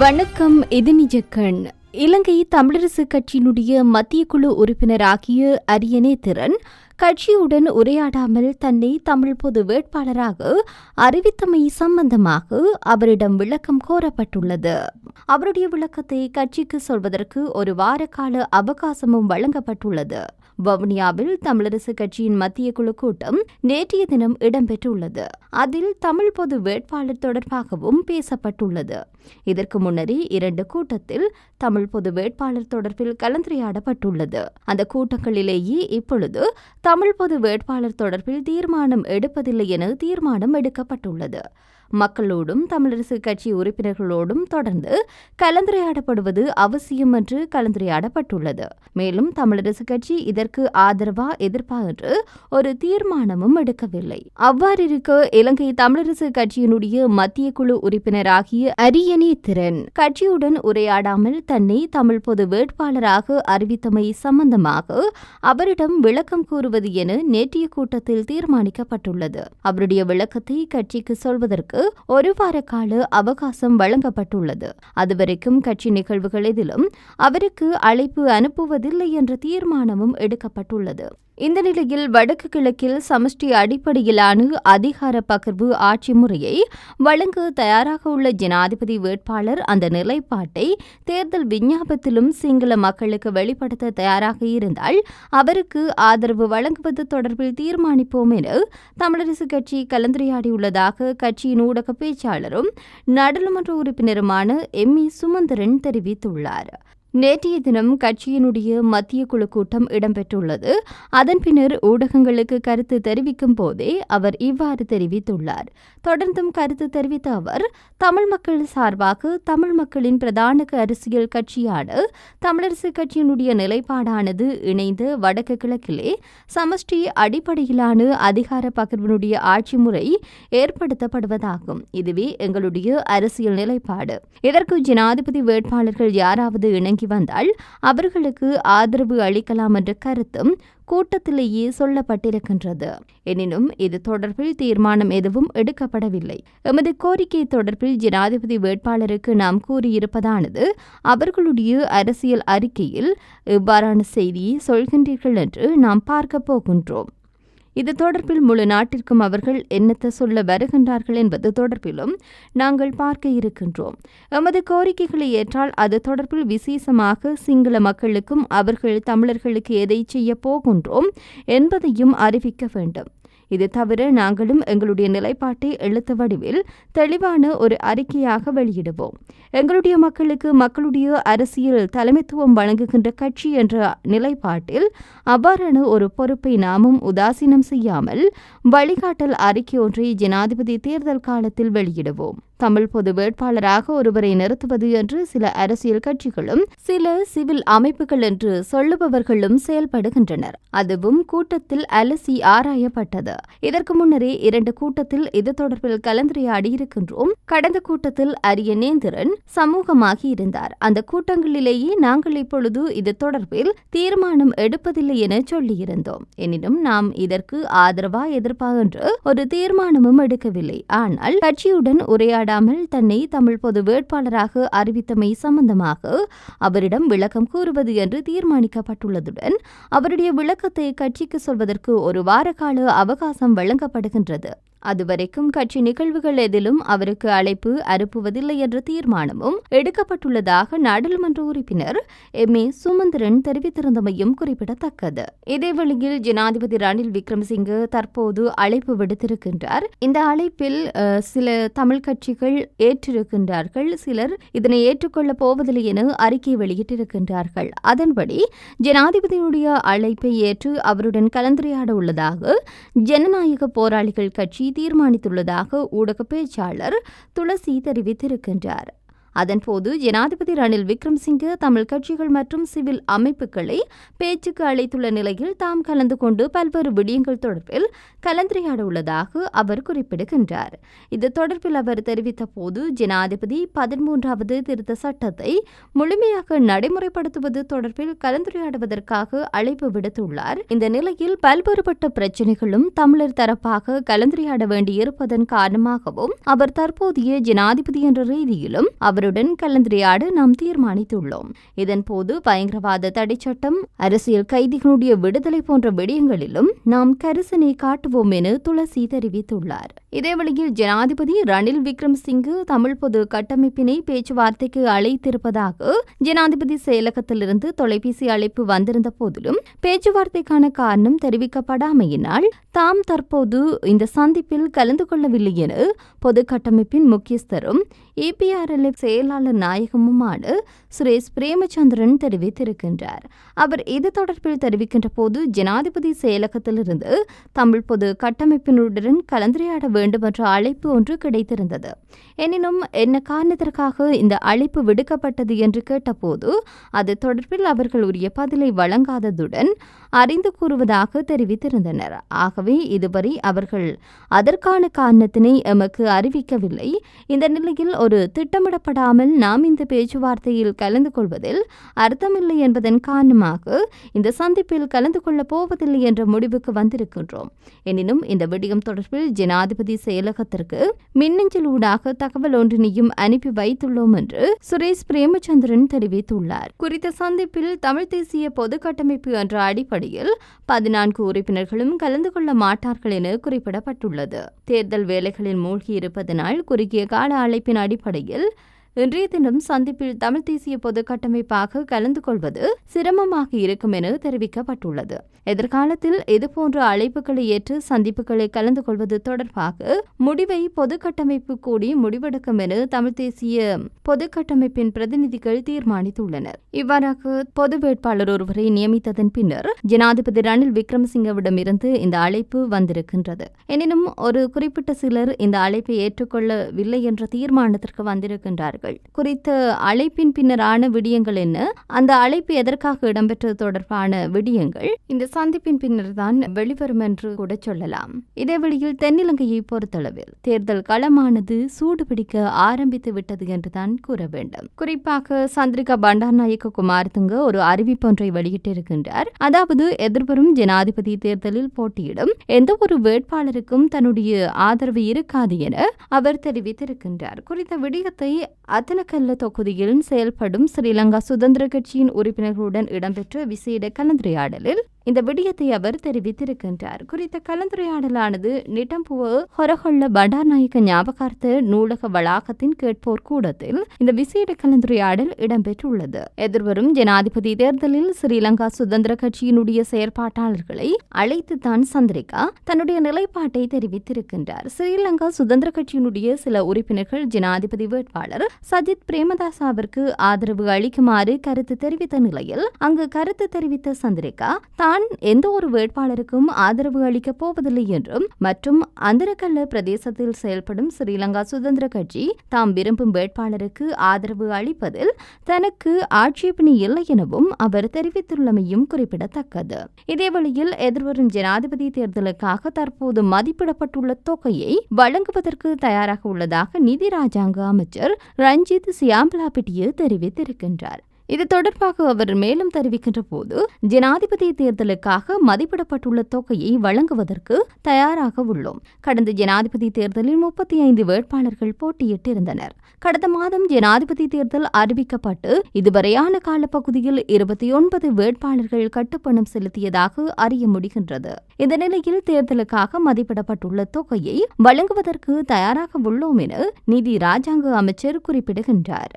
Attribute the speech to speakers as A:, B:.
A: வணக்கம் இது நிஜக்கண். இலங்கை தமிழரசு கட்சியினுடைய மத்திய குழு உறுப்பினராகிய அரியணே திறன் கட்சியுடன் உரையாடாமல் தன்னை தமிழ் பொது வேட்பாளராக அறிவித்தமை சம்பந்தமாக அவரிடம் விளக்கம் கோரப்பட்டுள்ளது. அவருடைய விளக்கத்தை கட்சிக்கு சொல்வதற்கு ஒரு வார கால அவகாசமும் வழங்கப்பட்டுள்ளது. வவுனியாவில் தமிழரசு கட்சியின் மத்திய குழு கூட்டம் நேற்றைய தினம் இடம்பெற்றுள்ளது. அதில் தமிழ் பொது வேட்பாளர் தொடர்பாகவும் பேசப்பட்டுள்ளது. இதற்கு முன்னரே இரண்டு கூட்டத்தில் தமிழ் பொது வேட்பாளர் தொடர்பில் கலந்துரையாடப்பட்டுள்ளது. அந்த கூட்டங்களிலேயே இப்பொழுது தமிழ் பொது வேட்பாளர் தொடர்பில் தீர்மானம் எடுப்பதில்லை என தீர்மானம் எடுக்கப்பட்டுள்ளது. மக்களோடும் தமிழரசு கட்சி உறுப்பினர்களோடும் தொடர்ந்து கலந்துரையாடப்படுவது அவசியம் என்று கலந்துரையாடப்பட்டுள்ளது. மேலும் தமிழரசு கட்சி இதற்கு ஆதரவா எதிர்ப்பா என்று ஒரு தீர்மானமும் எடுக்கவில்லை. அவ்வாறிருக்க இலங்கை தமிழரசு கட்சியினுடைய மத்திய குழு உறுப்பினராகிய அரியணி திறன் கட்சியுடன் உரையாடாமல் தன்னை தமிழ் பொது வேட்பாளராக அறிவித்தமை சம்பந்தமாக அவரிடம் விளக்கம் கூறுவது என நேற்றைய கூட்டத்தில் தீர்மானிக்கப்பட்டுள்ளது. அவருடைய விளக்கத்தை கட்சிக்கு சொல்வதற்கு ஒரு வார கால அவகாசம் வழங்கப்பட்டுள்ளது. அதுவரைக்கும் கட்சி நிகழ்வுகள் எதிலும் அவருக்கு அழைப்பு அனுப்புவதில்லை என்ற தீர்மானமும் எடுக்கப்பட்டுள்ளது. இந்த நிலையில் வடக்கு கிழக்கில் சமஷ்டி அடிப்படையிலான அதிகார பகிர்வு ஆட்சி முறையை வழங்க தயாராக உள்ள ஜனாதிபதி வேட்பாளர் அந்த நிலைப்பாட்டை தேர்தல் விஞ்ஞாபத்திலும் சிங்கள மக்களுக்கு வெளிப்படுத்த தயாராக இருந்தால் அவருக்கு ஆதரவு வழங்குவது தொடர்பில் தீர்மானிப்போம் என தமிழரசு கட்சி கலந்துரையாடியுள்ளதாக கட்சியின் ஊடக பேச்சாளரும் நாடாளுமன்ற உறுப்பினருமான எம் இ சுமந்திரன் தெரிவித்துள்ளார். நேற்றைய தினம் கட்சியினுடைய மத்திய குழு கூட்டம் இடம்பெற்றுள்ளது. அதன் பின்னர் ஊடகங்களுக்கு கருத்து தெரிவிக்கும் போதே அவர் இவ்வாறு தெரிவித்துள்ளார். தொடர்ந்தும் கருத்து தெரிவித்த அவர் தமிழ் மக்கள் சார்பாக தமிழ் மக்களின் பிரதான அரசியல் கட்சியான தமிழரசு கட்சியினுடைய நிலைப்பாடானது இணைந்து வடக்கு கிழக்கிலே சமஷ்டி அடிப்படையிலான அதிகார பகிர்வினுடைய ஆட்சி முறை ஏற்படுத்தப்படுவதாகும். இதுவே எங்களுடைய அரசியல் நிலைப்பாடு. இதற்கு ஜனாதிபதி வேட்பாளர்கள் யாராவது இணங்கி இறங்கி வந்தால் அவர்களுக்கு ஆதரவு அளிக்கலாம் என்ற கருத்தும் கூட்டத்திலேயே சொல்லப்பட்டிருக்கின்றது. எனினும் இது தொடர்பில் தீர்மானம் எதுவும் எடுக்கப்படவில்லை. எமது கோரிக்கை தொடர்பில் ஜனாதிபதி வேட்பாளருக்கு நாம் கூறியிருப்பதானது அவர்களுடைய அரசியல் அறிக்கையில் இவ்வாறான செய்தியை சொல்கின்றீர்கள் என்று நாம் பார்க்க போகின்றோம். இது தொடர்பில் முழு நாட்டிற்கும் அவர்கள் என்னத்த சொல்ல வருகின்றார்கள் என்பது தொடர்பிலும் நாங்கள் பார்க்க இருக்கின்றோம். எமது கோரிக்கைகளை ஏற்றால் அது தொடர்பில் விசேஷமாக சிங்கள மக்களுக்கும் அவர்கள் தமிழர்களுக்கு எதை செய்ய போகின்றோம் என்பதையும் அறிவிக்க வேண்டும். இது தவிர நாங்களும் எங்களுடைய நிலைப்பாட்டை எழுத்து வடிவில் தெளிவான ஒரு அறிக்கையாக வெளியிடுவோம். எங்களுடைய மக்களுக்கு மக்களுடைய அரசியல் தலைமைத்துவம் வழங்குகின்ற கட்சி என்ற நிலைப்பாட்டில் அவ்வாறான ஒரு பொறுப்பை நாமும் உதாசீனம் செய்யாமல் வழிகாட்டல் அறிக்கை ஒன்றை ஜனாதிபதி தேர்தல் காலத்தில் வெளியிடுவோம். தமிழ் பொது வேட்பாளராக ஒருவரை நிறுத்துவது என்று சில அரசியல் கட்சிகளும் சில சிவில் அமைப்புகள் என்று சொல்லுபவர்களும் செயல்படுகின்றனர். அதுவும் கூட்டத்தில் அலசி ஆராயப்பட்டது. இதற்கு முன்னரே இரண்டு கூட்டத்தில் இது தொடர்பில் கலந்துரையாடியிருக்கின்றோம் கடந்த கூட்டத்தில் அரிய நேந்திரன் சமூகமாகி இருந்தார். அந்த கூட்டங்களிலேயே நாங்கள் இப்பொழுது இது தொடர்பில் தீர்மானம் எடுப்பதில்லை என சொல்லியிருந்தோம். எனினும் நாம் இதற்கு ஆதரவா எதிர்ப்பா என்று ஒரு தீர்மானமும் எடுக்கவில்லை. ஆனால் கட்சியுடன் உரையாடாமல் தன்னை தமிழ் பொது வேட்பாளராக அறிவித்தமை சம்பந்தமாக அவரிடம் விளக்கம் கூறுவது என்று தீர்மானிக்கப்பட்டுள்ளதுடன் அவருடைய விளக்கத்தை கட்சிக்கு சொல்வதற்கு ஒரு வார கால அவகாசம் வழங்கப்படுகின்றது. அதுவரைக்கும் கட்சி நிகழ்வுகள் எதிலும் அவருக்கு அழைப்பு அனுப்புவதில்லை என்ற தீர்மானமும் எடுக்கப்பட்டுள்ளதாக நாடாளுமன்ற உறுப்பினர் எம். ஏ. சுமந்திரன் தெரிவித்திருந்தமையும் குறிப்பிடத்தக்கது. இதேவேளையில் ஜனாதிபதி ரணில் விக்ரமசிங்கே தற்போது அழைப்பு விடுத்திருக்கின்றார். இந்த அழைப்பில் சில தமிழ் கட்சிகள் ஏற்றிருக்கின்றார்கள். சிலர் இதனை ஏற்றுக்கொள்ளப் போவதில்லை என அறிக்கை வெளியிட்டிருக்கின்றார்கள். அதன்படி ஜனாதிபதியுடைய அழைப்பை ஏற்று அவருடன் கலந்துரையாட உள்ளதாக ஜனநாயக போராளிகள் கட்சி தீர்மானித்துள்ளதாக ஊடக பேச்சாளர் துளசி தெரிவித்திருக்கின்றார். அதன்போது ஜனாதிபதி ரணில் விக்ரம்சிங்கே தமிழ் கட்சிகள் மற்றும் சிவில் அமைப்புகளை பேச்சுக்கு அழைத்துள்ள நிலையில் தாம் கலந்து கொண்டு பல்வேறு விடயங்கள் தொடர்பில் கலந்துரையாட உள்ளதாக அவர் குறிப்பிடுகின்றார். இது தொடர்பில் அவர் தெரிவித்த போது ஜனாதிபதி பதிமூன்றாவது திருத்த சட்டத்தை முழுமையாக நடைமுறைப்படுத்துவது தொடர்பில் கலந்துரையாடுவதற்காக அழைப்பு விடுத்துள்ளார். இந்த நிலையில் பல்வேறுபட்ட பிரச்சினைகளும் தமிழர் தரப்பாக கலந்துரையாட வேண்டியிருப்பதன் காரணமாகவும் அவர் தற்போதைய ஜனாதிபதி என்ற ரீதியிலும் அவர் அவருடன் கலந்துரையாட நாம் தீர்மானித்துள்ளோம். இதன்போது பயங்கரவாத தடைச்சட்டம் அரசியல் கைதிகளுடைய விடுதலை போன்ற விடயங்களிலும் நாம் கரிசனை காட்டுவோம் என துளசி தெரிவித்துள்ளார். இதேவேளையில் ஜனாதிபதி ரணில் விக்ரம்சிங்கு தமிழ் பொது கட்டமைப்பினை பேச்சுவார்த்தைக்கு அழைத்திருப்பதாக ஜனாதிபதி செயலகத்திலிருந்து தொலைபேசி அழைப்பு வந்திருந்த போதிலும் பேச்சுவார்த்தைக்கான காரணம் தெரிவிக்கப்படாமையினால் தாம் தற்போது இந்த சந்திப்பில் கலந்து கொள்ளவில்லை என பொது கட்டமைப்பின் முக்கியஸ்தரும் இபிஆர்எல்எஃப் செயலாளர் நாயகமுமான சுரேஷ் பிரேமச்சந்திரன் தெரிவித்திருக்கின்றார். அவர் இது தொடர்பில் தெரிவிக்கின்ற போது ஜனாதிபதி செயலகத்திலிருந்து தமிழ் பொது கட்டமைப்பினருடன் கலந்துரையாட வேண்டும் என்ற அழைப்பு ஒன்று கிடைத்திருந்தது. எனினும் என்ன காரணத்திற்காக இந்த அழைப்பு விடுக்கப்பட்டது என்று கேட்டபோது அது தொடர்பில் அவர்கள் உரிய பதிலை வழங்காததுடன் அறிந்து கூறுவதாக தெரிவித்திருந்தனர். ஆகவே இதுவரை அவர்கள் அதற்கான காரணத்தினை எமக்கு அறிவிக்கவில்லை. இந்த நிலையில் ஒரு திட்டமிடப்படாமல் நாம் இந்த பேச்சுவார்த்தையில் கலந்து கொள்வதில் அர்த்தமில்லை என்பதன் காரணமாக இந்த சந்திப்பில் கலந்து கொள்ளப் போவதில்லை என்ற முடிவுக்கு வந்திருக்கின்றோம். எனினும் இந்த விடயம் தொடர்பில் ஜனாதிபதி செயலகத்திற்கு மின்னஞ்சல் ஊடாக தகவல் ஒன்றினையும் அனுப்பி வைத்துள்ளோம் என்று சுரேஷ் பிரேமச்சந்திரன் தெரிவித்துள்ளார். குறித்த சந்திப்பில் தமிழ் தேசிய பொது கட்டமைப்பு என்ற அடிப்படையில் பதினான்கு உறுப்பினர்களும் கலந்து கொள்ள மாட்டார்கள் என குறிப்பிடப்பட்டுள்ளது. தேர்தல் வேலைகளில் மூழ்கியிருப்பதனால் குறுகிய கால அழைப்பின் அடிப்படையில் இன்றைய தினம் சந்திப்பில் தமிழ் தேசிய பொது கட்டமைப்பாக கலந்து கொள்வது சிரமமாக இருக்கும் என தெரிவிக்கப்பட்டுள்ளது. எதிர்காலத்தில் இதுபோன்ற அழைப்புகளை ஏற்று சந்திப்புகளை கலந்து கொள்வது தொடர்பாக முடிவை பொது கட்டமைப்பு கூடி முடிவெடுக்கும் என தமிழ் தேசிய பொது கட்டமைப்பின் பிரதிநிதிகள் தீர்மானித்துள்ளனர். இவ்வாறாக பொது வேட்பாளர் ஒருவரை நியமித்ததன் பின்னர் ஜனாதிபதி ரணில் விக்ரமசிங்கவிடமிருந்து இந்த அழைப்பு வந்திருக்கின்றது. எனினும் ஒரு குறிப்பிட்ட சிலர் இந்த அழைப்பை ஏற்றுக்கொள்ளவில்லை என்ற தீர்மானத்திற்கு வந்திருக்கின்றார்கள். குறித்த அழைப்பின் பின்னரான விடயங்கள் என்ன? அந்த அழைப்பு எதற்காக இடம்பெற்றது தொடர்பான விடயங்கள் இந்த சந்திப்பின் பின்னர் தான் வெளிவரும் என்று கூட சொல்லலாம். இதேவழியில் தென்னிலங்கையை பொறுத்தளவில் தேர்தல் களமானது சூடுபிடிக்க ஆரம்பித்து விட்டது என்றுதான் கூற வேண்டும். குறிப்பாக சந்திரிகா பண்டாநாயக்க குமார்த்துங்க ஒரு அறிவிப்பொன்றை வெளியிட்டிருக்கின்றார். அதாவது எதிர்வரும் ஜனாதிபதி தேர்தலில் போட்டியிடும் எந்த ஒரு வேட்பாளருக்கும் தன்னுடைய ஆதரவு இருக்காது என அவர் தெரிவித்திருக்கின்றார். குறித்த விடயத்தை அத்தனக்கல்ல தொகுதியில் செயல்படும் ஸ்ரீலங்கா சுதந்திர கட்சியின் உறுப்பினர்களுடன் இடம்பெற்ற விசேட கலந்துரையாடலில் இந்த விடயத்தை அவர் தெரிவித்திருக்கின்றார். குறித்த கலந்துரையாடலானது நிட்டம்புவ ஹொரஹொள்ள பண்டார்நாயக்க ஞாபகார்த்த நூலக வளாகத்தின் கேட்போர் கூடத்தில் இந்த விசேட கலந்துரையாடல் இடம்பெற்றுள்ளது. எதிர்வரும் ஜனாதிபதி தேர்தலில் ஸ்ரீலங்கா சுதந்திர கட்சியினுடைய செயற்பாட்டாளர்களை அழைத்துதான் சந்திரிகா தன்னுடைய நிலைப்பாட்டை தெரிவித்திருக்கின்றார். ஸ்ரீலங்கா சுதந்திர கட்சியினுடைய சில உறுப்பினர்கள் ஜனாதிபதி வேட்பாளர் சஜித் பிரேமதாசாவிற்கு ஆதரவு அளிக்குமாறு கருத்து தெரிவித்த நிலையில் அங்கு கருத்து தெரிவித்த சந்திரிகா தான் எந்த ஒரு வேட்பாளருக்கும் ஆதரவு அளிக்கப் போவதில்லை என்றும் மற்றும் அந்தரக்கல்ல பிரதேசத்தில் செயல்படும் ஸ்ரீலங்கா சுதந்திர கட்சி தாம் விரும்பும் வேட்பாளருக்கு ஆதரவு அளிப்பதில் தனக்கு ஆட்சேபணி இல்லை எனவும் அவர் தெரிவித்துள்ளமையும் குறிப்பிடத்தக்கது. இதேவழியில் எதிர்வரும் ஜனாதிபதி தேர்தலுக்காக தற்போது மதிப்பிடப்பட்டுள்ள தொகையை வழங்குவதற்கு தயாராக உள்ளதாக நிதி ராஜாங்க அமைச்சர் ரஞ்சித் சியாம்பலாபிட்டிய தெரிவித்திருக்கின்றார். இது தொடர்பாக அவர் மேலும் தெரிவிக்கின்ற போது ஜனாதிபதி தேர்தலுக்காக மதிப்பிடப்பட்டுள்ள தொகையை வழங்குவதற்கு தயாராக உள்ளோம். கடந்த ஜனாதிபதி தேர்தலில் முப்பத்தி ஐந்து வேட்பாளர்கள் போட்டியிட்டிருந்தனர். கடந்த மாதம் ஜனாதிபதி தேர்தல் அறிவிக்கப்பட்டு இதுவரையான காலப்பகுதியில் இருபத்தி ஒன்பது வேட்பாளர்கள் கட்டுப்பணம் செலுத்தியதாக அறிய முடிகின்றது. இந்த நிலையில் தேர்தலுக்காக மதிப்பிடப்பட்டுள்ள தொகையை வழங்குவதற்கு தயாராக உள்ளோம் என நிதி ராஜாங்க அமைச்சர் குறிப்பிடுகின்றார்.